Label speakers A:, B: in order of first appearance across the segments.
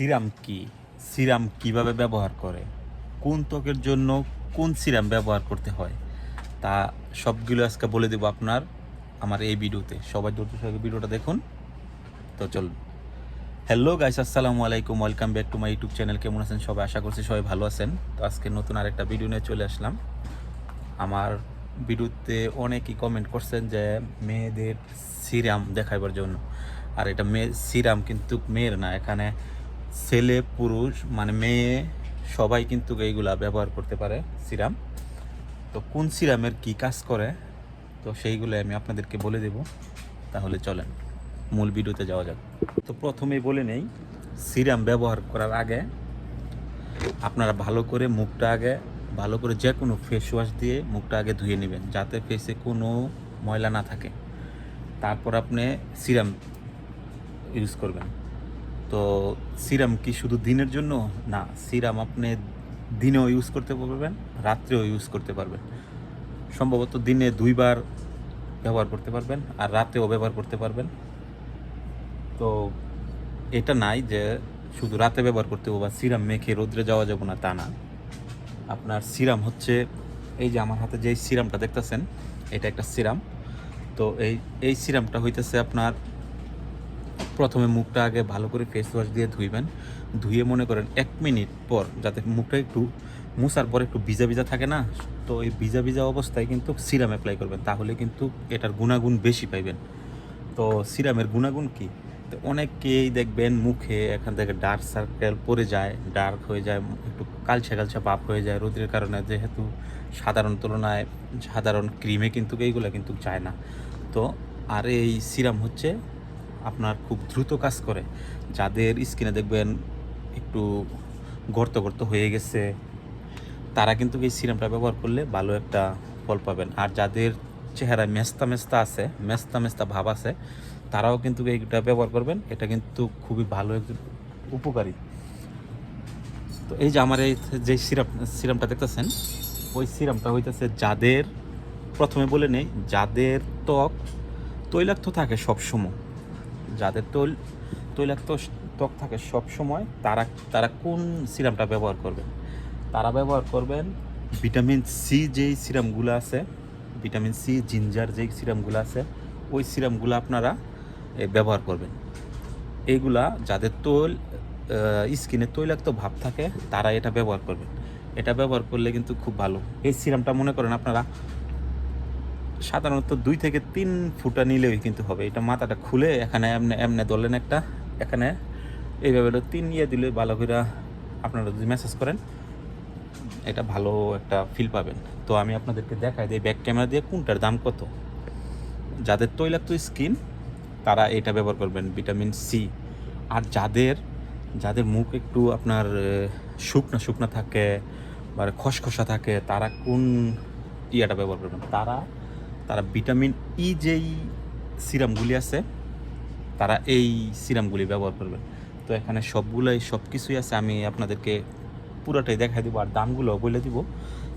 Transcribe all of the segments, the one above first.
A: Serum কি? Serum কীভাবে ব্যবহার করে? কোন ত্বকের জন্য কোন সিরাম ব্যবহার করতে হয়? তা সবগুলো আজকে বলে দেবো আপনার আমার এই ভিডিওতে। সবাই ধৈর্য সহকারে ভিডিওটা দেখুন। তো চলুন। হ্যালো গাইস আসসালামু আলাইকুম। Welcome back to my YouTube channel কেমন আছেন সবাই? আশা করছি সবাই ভালো আছেন। তো আজকে নতুন আরেকটা ভিডিও নিয়ে চলে আসলাম। আমার ভিডিওতে অনেকেই কমেন্ট করছেন যে মেয়েদের সিরাম দেখাইবার জন্য। আর এটা মেয়ে সিরাম কিন্তু মেয়ের না। এখানে ছেলে, পুরুষ মানে মেয়ে, সবাই কিন্তু এইগুলা ব্যবহার করতে পারে সিরাম। তো কোন সিরামের কি কাজ করে, তো সেইগুলো আমি আপনাদেরকে বলে দেব। তাহলে চলেন, মূল ভিডিওতে যাওয়া যাক। তো প্রথমেই বলে নেই, সিরাম ব্যবহার করার আগে আপনারা ভালো করে মুখটা আগে, ভালো করে যে কোনো ফেস ওয়াশ দিয়ে মুখটা আগে ধুয়ে নেবেন, যাতে ফেসে কোনো ময়লা না থাকে। তারপর আপনি সিরাম ইউজ করবেন। তো সিরাম কি শুধু দিনের জন্য? না, সিরাম আপনি দিনেও ইউজ করতে পারবেন, রাত্রেও ইউজ করতে পারবেন। সম্ভবত দিনে দুইবার ব্যবহার করতে পারবেন আর রাতেও ব্যবহার করতে পারবেন। তো এটা নাই যে শুধু রাতে ব্যবহার করতে হবে বা সিরাম মেখে রোদ্রে যাওয়া যাবে না, তা না। আপনার সিরাম হচ্ছে, এই যে আমার হাতে যে সিরামটা দেখতেছেন, এটা একটা সিরাম। তো এই এই সিরামটা হইতেছে আপনার প্রথমে মুখটা আগে ভালো করে ফেস ওয়াশ দিয়ে ধুইবেন। ধুয়ে মনে করেন এক মিনিট পর যাতে মুখটা একটু মুছার পর একটু ভিজা ভিজা থাকে না, তো এই ভিজা ভিজা অবস্থায় কিন্তু সিরাম অ্যাপ্লাই করবেন, তাহলে কিন্তু এটার গুণাগুণ বেশি পাইবেন। তো সিরামের গুণাগুণ কি? তো অনেকেই দেখবেন মুখে এখান থেকে ডার্ক সার্কেল পড়ে যায় ডার্ক হয়ে যায়, একটু কালচে কালচে ভাব হয়ে যায়। রোদের কারণে যেহেতু সাধারণ তুলনায় সাধারণ ক্রিমে কিন্তু এইগুলো কিন্তু যায় না। তো আর এই সিরাম হচ্ছে আপনার খুব দ্রুত কাজ করে। যাদের স্কিনে দেখবেন একটু গর্ত গর্ত হয়ে গেছে, তারা কিন্তু এই সিরামটা ব্যবহার করলে ভালো একটা ফল পাবেন। আর যাদের চেহারায় মেস্তা মেস্তা আছে, মেস্তা মেস্তা ভাব আছে, তারাও কিন্তু এইটা ব্যবহার করবেন। এটা কিন্তু খুবই ভালো উপকারী। তো এই যে আমার এই যে সিরাপ সিরামটা দেখতেছেন, ওই সিরামটা হইতেছে যাদের, প্রথমে বলে নেই, যাদের ত্বক তৈলাক্ত থাকে সবসময় যাদের তৈল, তৈলাক্ত ত্বক থাকে সব সময় তারা তারা কোন সিরামটা ব্যবহার করবেন? তারা ব্যবহার করবেন ভিটামিন সি যেই সিরামগুলো আছে, ভিটামিন সি জিঞ্জার যেই সিরামগুলো আছে, ওই সিরামগুলো আপনারা ব্যবহার করবেন। এইগুলা যাদের তৈল স্কিনে তৈলাক্ত ভাব থাকে, তারা এটা ব্যবহার করবেন। এটা ব্যবহার করলে কিন্তু খুব ভালো। এই সিরামটা মনে করেন আপনারা সাধারণত দুই থেকে তিন ফুটা নিলেই কিন্তু হবে। এটা মাথাটা খুলে এখানে এমনি এমনি ধরলেন একটা, এখানে এইভাবে তিন ইয়ে দিলে ভালো করে আপনারা যদি মেসেজ করেন, এটা ভালো একটা ফিল পাবেন। তো আমি আপনাদেরকে দেখাই দিই ব্যাক ক্যামেরা দিয়ে কোনটার দাম কত। যাদের তৈলাক্ত স্কিন তারা এটা ব্যবহার করবেন ভিটামিন সি আর যাদের যাদের মুখ একটু আপনার শুকনা শুকনা থাকে বা খসখসা থাকে, তারা কোন ইয়াটা ব্যবহার করবেন? তারা তারা ভিটামিন ই যেই সিরামগুলি আছে, তারা এই সিরামগুলি ব্যবহার করবেন তো এখানে সবগুলোই সব কিছুই আছে, আমি আপনাদেরকে পুরোটাই দেখাই দিব আর দামগুলো বলে দিব।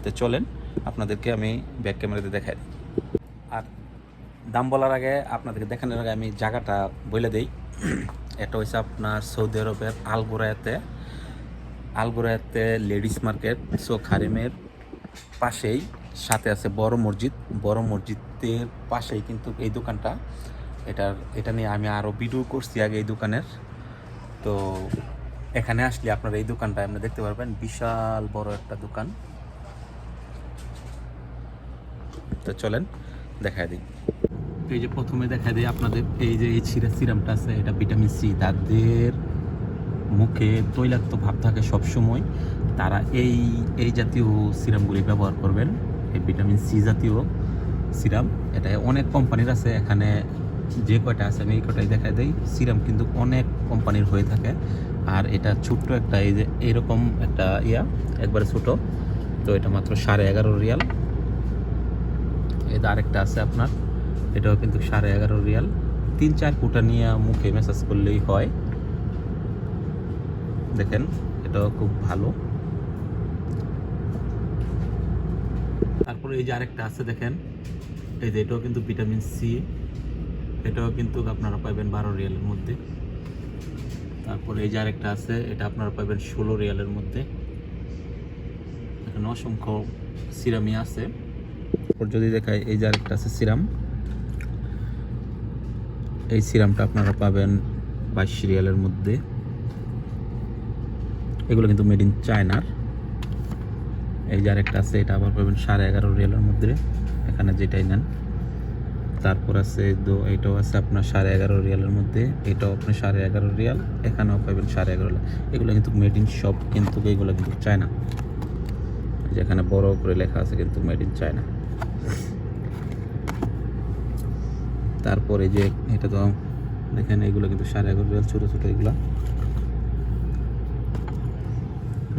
A: তো চলেন, আপনাদেরকে আমি ব্যাক ক্যামেরাতে দেখাই দিই। আর দাম বলার আগে, আপনাদেরকে দেখানোর আগে আমি জায়গাটা বলে দেই। এটা হচ্ছে আপনার সৌদি আরবের আলগোরায়াতে। আলগোরায়াতে লেডিস মার্কেট, সো খারিমের পাশেই সাথে আছে বড় মসজিদ। বড় মসজিদের পাশেই কিন্তু এই দোকানটা। এটার, এটা নিয়ে আমি আরও ভিডিও করছি আগে এই দোকানের। তো এখানে আসলে আপনারা এই দোকানটা আপনি দেখতে পারবেন, বিশাল বড় একটা দোকান। তো চলেন দেখাই দিই। এই যে প্রথমে দেখা দিই আপনাদের, এই যে এই সিরা, সিরামটা আছে, এটা ভিটামিন সি। তাদের মুখে তৈলাক্ত ভাব থাকে সব সময় তারা এই এই জাতীয় সিরামগুলি ব্যবহার করবেন। এই ভিটামিন সি জাতীয় সিরাম। এটা অনেক কোম্পানির আছে, এখানে যে কয়টা আছে আমি এই কয়টাই দেখা দেই। সিরাম কিন্তু অনেক কোম্পানির হয়ে থাকে। আর এটা ছোট্ট একটা এই যে এইরকম একটা ইয়া, একবারে ছোট। তো এটা মাত্র সাড়ে এগারো রিয়াল। এটা আরেকটা আছে আপনার, এটাও কিন্তু সাড়ে এগারো রিয়াল। তিন চার ফুটা নিয়ে মুখে মেসাজ করলেই হয়। দেখেন, এটাও খুব ভালো। তারপরে এই যে আরেকটা আছে দেখেন, এই যে এটাও কিন্তু ভিটামিন সি, এটাও কিন্তু আপনারা পাবেন বারো রিয়ালের মধ্যে। তারপরে এই যে আরেকটা আছে, এটা আপনারা পাবেন ষোলো রিয়ালের মধ্যে। এখানে অসংখ্য সিরামই আছে। যদি দেখায় এই যে আরেকটা আছে সিরাম। এই সিরামটা আপনারা পাবেন বাইশ রিয়ালের মধ্যে। এগুলো কিন্তু মেড ইন চায়নার। এই যে আরেকটা আছে, এটা আবার পাবেন সাড়ে এগারো রিয়ালের মধ্যে। এখানে যেটাই নেন। তারপর আছে দো, এটাও আছে আপনার সাড়ে এগারো রিয়ালের মধ্যে। এটাও আপনার সাড়ে এগারো রিয়াল, এখানেও পাবেন সাড়ে এগারো এগুলো কিন্তু মেড ইন শপ কিন্তু এগুলো কিন্তু চায়না যেখানে বড় করে লেখা আছে কিন্তু মেড ইন চায়না তারপরে যে, এটা তো দেখেন, এগুলো কিন্তু সাড়ে এগারো রিয়াল, ছোটো ছোটো এগুলো।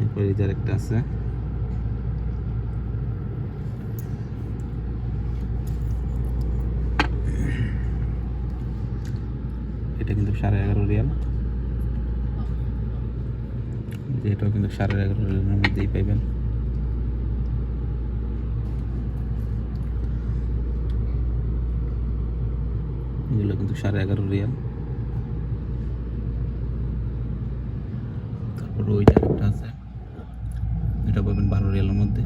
A: এরপরে যে আরেকটা আছে। এটা কিন্তু সাড়ে এগারো রিয়াল। এটাও কিন্তু সাড়ে এগারো রিয়ালের মধ্যেই পাইবেন। এগুলো কিন্তু সাড়ে এগারো রিয়াল। তারপর ওই একটা আছে। এটা পাবেন বারো রিয়ালের মধ্যে।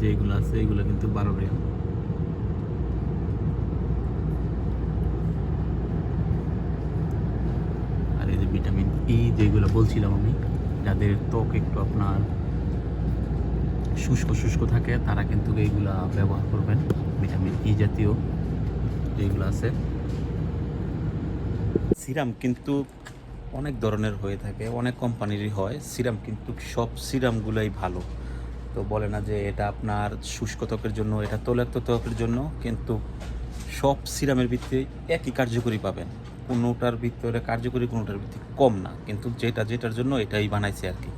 A: যে এগুলো আছে, এগুলো কিন্তু বারো রিয়াল আর এই যে ই যেগুলো বলছিলাম আমি, যাদের ত্বক একটু আপনার শুষ্ক শুষ্ক থাকে, তারা কিন্তু এইগুলা ব্যবহার করবেন, ভিটামিন ই জাতীয় যেগুলো আছে। সিরাম কিন্তু অনেক ধরনের হয়ে থাকে, অনেক কোম্পানিরই হয়। সিরাম কিন্তু সব সিরামগুলোই ভালো। তো বলে না যে এটা আপনার শুষ্ক ত্বকের জন্য, এটা তৈলাক্ত ত্বকের জন্য, কিন্তু সব সিরামের ভিত্তিতে একই কার্যকরী পাবেন। কোনোটার ভিতরে, কার্যকরী কোনোটার ভিত্তি কম না, কিন্তু যেটা, যেটার জন্য এটাই বানাইছে আর কি।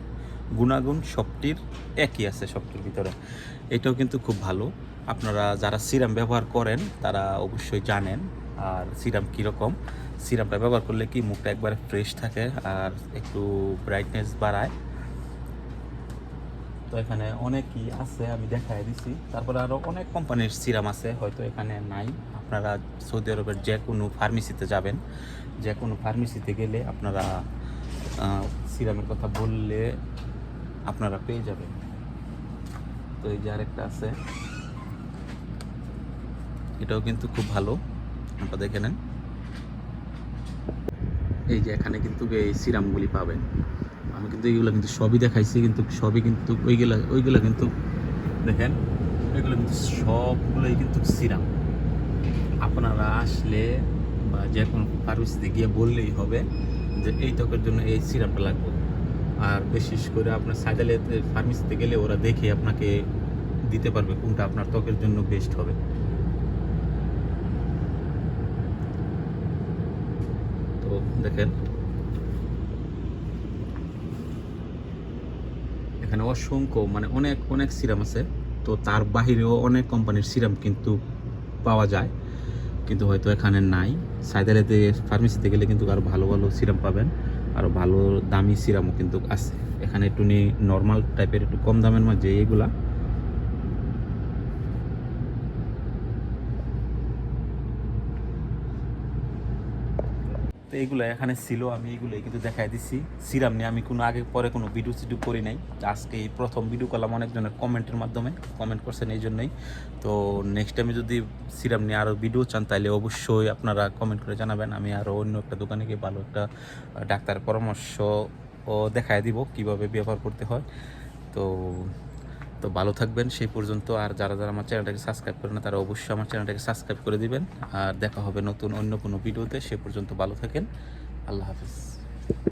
A: গুণাগুণ সবটির একই আছে সবটির ভিতরে। এটাও কিন্তু খুব ভালো। আপনারা যারা সিরাম ব্যবহার করেন, তারা অবশ্যই জানেন আর সিরাম কীরকম। সিরামটা ব্যবহার করলে কি মুখটা একবারে ফ্রেশ থাকে আর একটু ব্রাইটনেস বাড়ায়। তো এখানে অনেকই আছে, আমি দেখাই দিছি। তারপরে আরও অনেক কোম্পানির সিরাম আছে, হয়তো এখানে নাই। আপনারা সৌদি আরবের যে কোনো ফার্মেসিতে যাবেন। যে কোনো ফার্মেসিতে গেলে আপনারা সিরামের কথা বললে আপনারা পেয়ে যাবেন। তো এই যে আরেকটা আছে। এটাও কিন্তু খুব ভালো। আপনারা দেখে নেন। এই যে এখানে কিন্তু এই সিরামগুলি পাবেন। আমি কিন্তু এইগুলো কিন্তু সবই দেখাইছি, কিন্তু সবই কিন্তু ওইগুলা, ওইগুলো কিন্তু দেখেন, ওইগুলো কিন্তু সবগুলোই কিন্তু সিরাম। আপনারা আসলে বা যে কোনো ফার্মেসিতে গিয়ে বললেই হবে যে এই ত্বকের জন্য এই সিরামটা লাগবে। আর বিশেষ করে আপনার সাইডালে ফার্মেসিতে গেলে ওরা দেখে আপনাকে দিতে পারবে কোনটা আপনার ত্বকের জন্য বেস্ট হবে। তো দেখেন এখানে অসংখ্য মানে অনেক অনেক সিরাম আছে। তো তার বাহিরেও অনেক কোম্পানির সিরাম কিন্তু পাওয়া যায়। কিন্তু হয়তো এখানে নাই। সাইদালেতে, ফার্মেসিতে গেলে কিন্তু আরও ভালো ভালো সিরাম পাবেন। আরও ভালো দামি সিরামও কিন্তু আছে। এখানে একটু নর্মাল টাইপের একটু কম দামের মাঝে এইগুলা তো এইগুলো এখানে ছিল, আমি এইগুলোই কিন্তু দেখাই দিচ্ছি সিরাম নিয়ে আমি কোনো আগে পরে কোনো ভিডিও সিডিও করি নাই। আজকে এই প্রথম ভিডিও করলাম অনেকজনের কমেন্টের মাধ্যমে কমেন্ট করছেন এই জন্যই। তো নেক্সট টাইমে যদি সিরাম নিয়ে আরও ভিডিও চান তাহলে অবশ্যই আপনারা কমেন্ট করে জানাবেন। আমি আরও অন্য একটা দোকানে গিয়ে ভালো একটা ডাক্তারের পরামর্শ দেখায় দিব কীভাবে ব্যবহার করতে হয়। তো তো ভালো থাকবেন। সেই পর্যন্ত আর যারা যারা আমার চ্যানেলটাকে সাবস্ক্রাইব করে না, তারা অবশ্যই আমার চ্যানেলটাকে সাবস্ক্রাইব করে দিবেন। আর দেখা হবে নতুন অন্য কোনো ভিডিওতে। সে পর্যন্ত ভালো থাকেন। আল্লাহ হাফিজ।